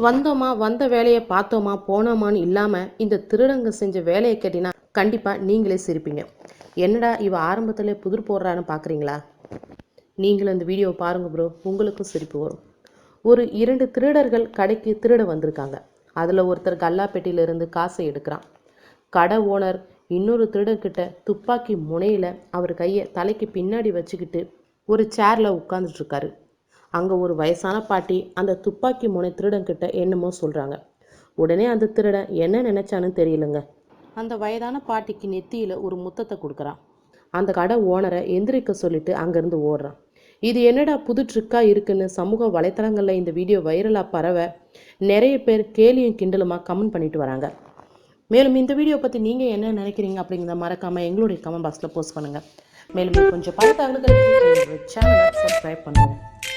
வந்தோமா வந்த வேலையை பார்த்தோமா போனோமான்னு இல்லாமல் இந்த திருடங்க செஞ்ச வேலையை கேட்டினா கண்டிப்பாக நீங்களே சிரிப்பீங்க. என்னடா இவ ஆரம்பத்தில் புதிர் போடுறான்னு பார்க்குறீங்களா நீங்களும் இந்த வீடியோவை பாருங்கள் ப்ரோ உங்களுக்கும் சிரிப்பு வரும். ஒரு இரண்டு திருடர்கள் கடைக்கு திருட வந்திருக்காங்க. அதில் ஒருத்தர் கல்லாப்பெட்டியிலிருந்து காசை எடுக்கிறான். கடை ஓனர் இன்னொரு திருடர்கிட்ட துப்பாக்கி முனையில் அவர் கையை தலைக்கு பின்னாடி வச்சுக்கிட்டு ஒரு சேரில் உட்காந்துட்ருக்காரு அங்கே ஒரு வயசான பாட்டி அந்த துப்பாக்கி முனை திருடன்கிட்ட என்னமோ சொல்கிறாங்க உடனே அந்த திருடன் என்ன நினைச்சான்னு தெரியலங்க. அந்த வயதான பாட்டிக்கு நெத்தியில் ஒரு முத்தத்தை கொடுக்குறான். அந்த கடை ஓனரை எந்திரிக்க சொல்லிட்டு அங்கேருந்து ஓடுறான். இது என்னடா புது ட்ரிக்காக இருக்குன்னு சமூக வலைத்தளங்களில் இந்த வீடியோ வைரலாக பரவ நிறைய பேர் கேலியும் கிண்டலுமாக கமெண்ட் பண்ணிட்டு வராங்க. மேலும் இந்த வீடியோ பற்றி நீங்கள் என்ன நினைக்கிறீங்க அப்படிங்கிறத மறக்காமல் எங்களுடைய கமெண்ட் பாக்ஸில் போஸ்ட் பண்ணுங்கள் மேலும் கொஞ்சம் பல தகவல்களுக்கு சேனலை சப்ஸ்கிரைப் பண்ணுங்கள்